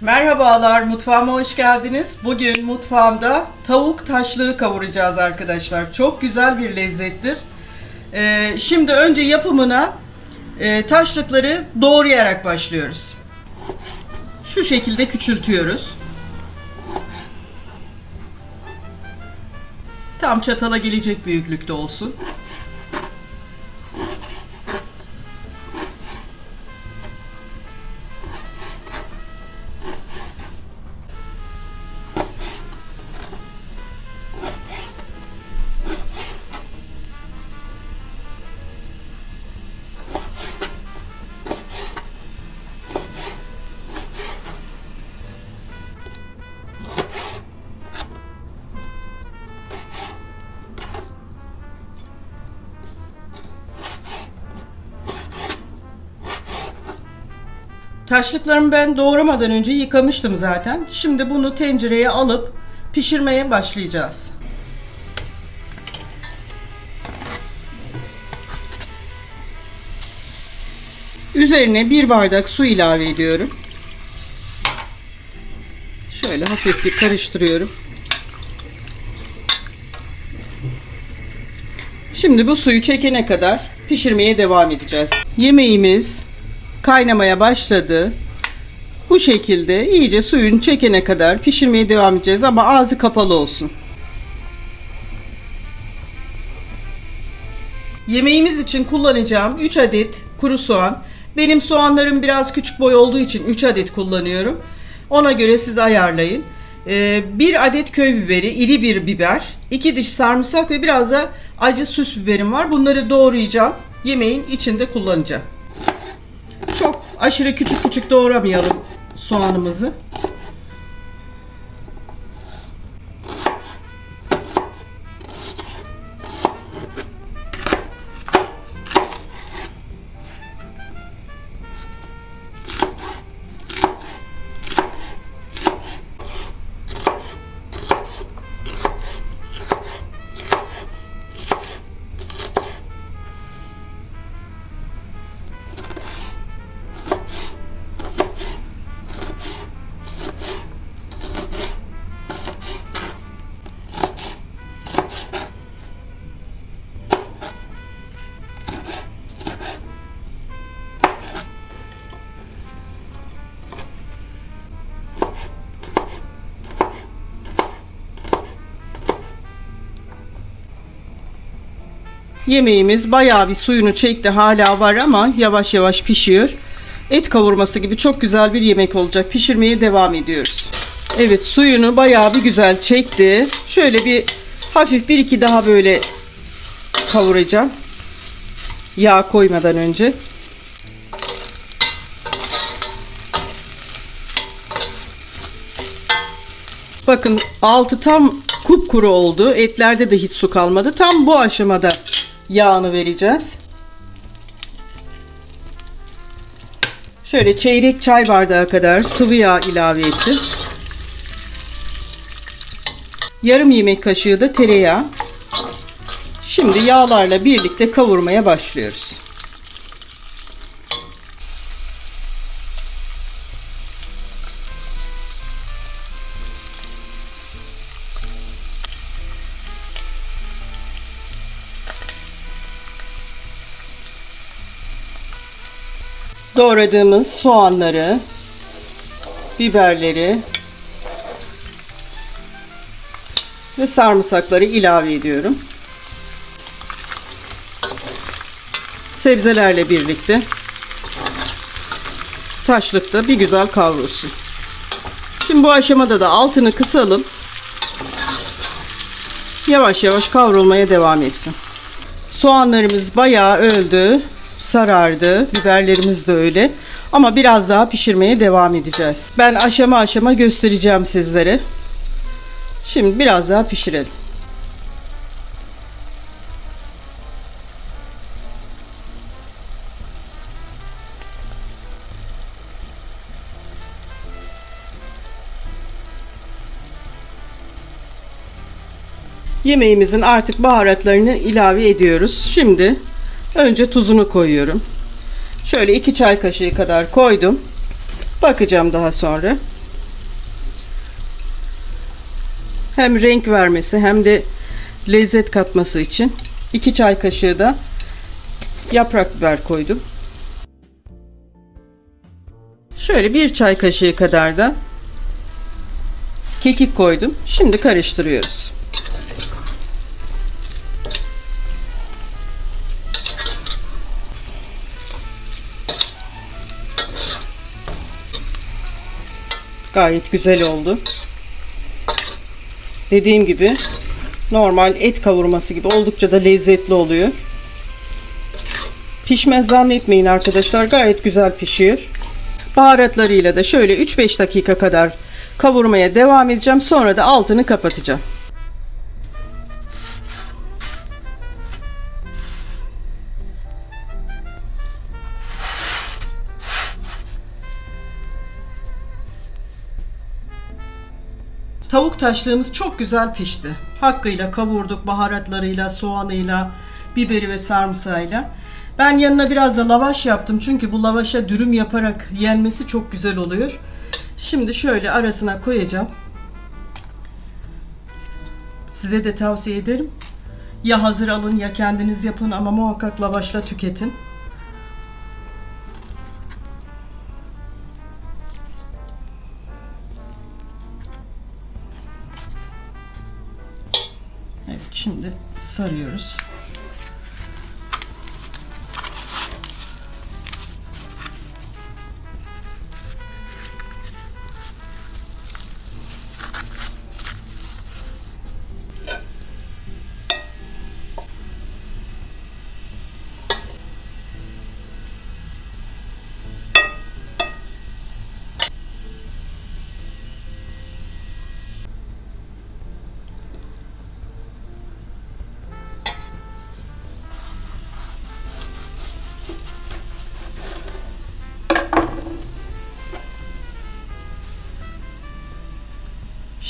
Merhabalar, mutfağıma hoş geldiniz. Bugün mutfağımda tavuk taşlığı kavuracağız arkadaşlar. Çok güzel bir lezzettir. Ee, şimdi önce yapımına e, taşlıkları doğrayarak başlıyoruz. Şu şekilde küçültüyoruz. Tam çatala gelecek büyüklükte olsun. Taşlıklarımı ben doğramadan önce yıkamıştım zaten. Şimdi bunu tencereye alıp pişirmeye başlayacağız. Üzerine bir bardak su ilave ediyorum. Şöyle hafif bir karıştırıyorum. Şimdi bu suyu çekene kadar pişirmeye devam edeceğiz. Yemeğimiz kaynamaya başladı. Bu şekilde iyice suyunu çekene kadar pişirmeye devam edeceğiz ama ağzı kapalı olsun. Yemeğimiz için kullanacağım 3 adet kuru soğan. Benim soğanlarım biraz küçük boy olduğu için 3 adet kullanıyorum. Ona göre siz ayarlayın. Ee, bir adet köy biberi, iri bir biber, iki diş sarımsak ve biraz da acı süs biberim var. Bunları doğrayacağım. Yemeğin içinde kullanacağım. Aşırı küçük küçük doğramayalım soğanımızı. Yemeğimiz bayağı bir suyunu çekti. Hala var ama yavaş yavaş pişiyor. Et kavurması gibi çok güzel bir yemek olacak. Pişirmeye devam ediyoruz. Evet suyunu bayağı bir güzel çekti. Şöyle bir hafif bir iki daha böyle kavuracağım. Yağ koymadan önce. Bakın altı tam kupkuru oldu. Etlerde de hiç su kalmadı. Tam bu aşamada yağını vereceğiz. Şöyle çeyrek çay bardağı kadar sıvı yağ ilave ettim. Yarım yemek kaşığı da tereyağı. Şimdi yağlarla birlikte kavurmaya başlıyoruz. Doğradığımız soğanları, biberleri ve sarımsakları ilave ediyorum. Sebzelerle birlikte taşlıkta bir güzel kavrulsun. Şimdi bu aşamada da altını kısalım. Yavaş yavaş kavrulmaya devam etsin. Soğanlarımız bayağı öldü, sarardı. Biberlerimiz de öyle. Ama biraz daha pişirmeye devam edeceğiz. Ben aşama aşama göstereceğim sizlere. Şimdi biraz daha pişirelim. Yemeğimizin artık baharatlarını ilave ediyoruz. Şimdi Önce tuzunu koyuyorum. Şöyle 2 çay kaşığı kadar koydum. Bakacağım daha sonra. Hem renk vermesi hem de lezzet katması için 2 çay kaşığı da yaprak biber koydum. Şöyle 1 çay kaşığı kadar da kekik koydum. Şimdi karıştırıyoruz. Gayet güzel oldu. Dediğim gibi normal et kavurması gibi oldukça da lezzetli oluyor. Pişmez zannetmeyin arkadaşlar. Gayet güzel pişiyor. Baharatlarıyla da şöyle 3-5 dakika kadar kavurmaya devam edeceğim. Sonra da altını kapatacağım. Tavuk taşlığımız çok güzel pişti. Hakkıyla kavurduk baharatlarıyla, soğanıyla, biberi ve sarımsağıyla. Ben yanına biraz da lavaş yaptım çünkü bu lavaşa dürüm yaparak yenmesi çok güzel oluyor. Şimdi şöyle arasına koyacağım. Size de tavsiye ederim. Ya hazır alın ya kendiniz yapın ama muhakkak lavaşla tüketin. Şimdi sarıyoruz.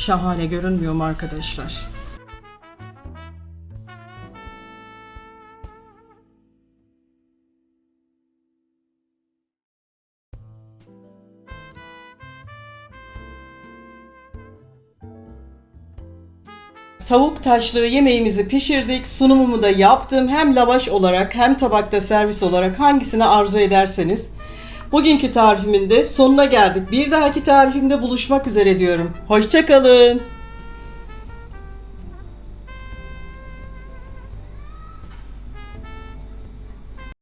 Şahane görünmüyor mu arkadaşlar? Tavuk taşlığı yemeğimizi pişirdik. Sunumumu da yaptım. Hem lavaş olarak hem tabakta servis olarak hangisini arzu ederseniz. Bugünkü tarifimin de sonuna geldik. Bir dahaki tarifimde buluşmak üzere diyorum. Hoşçakalın.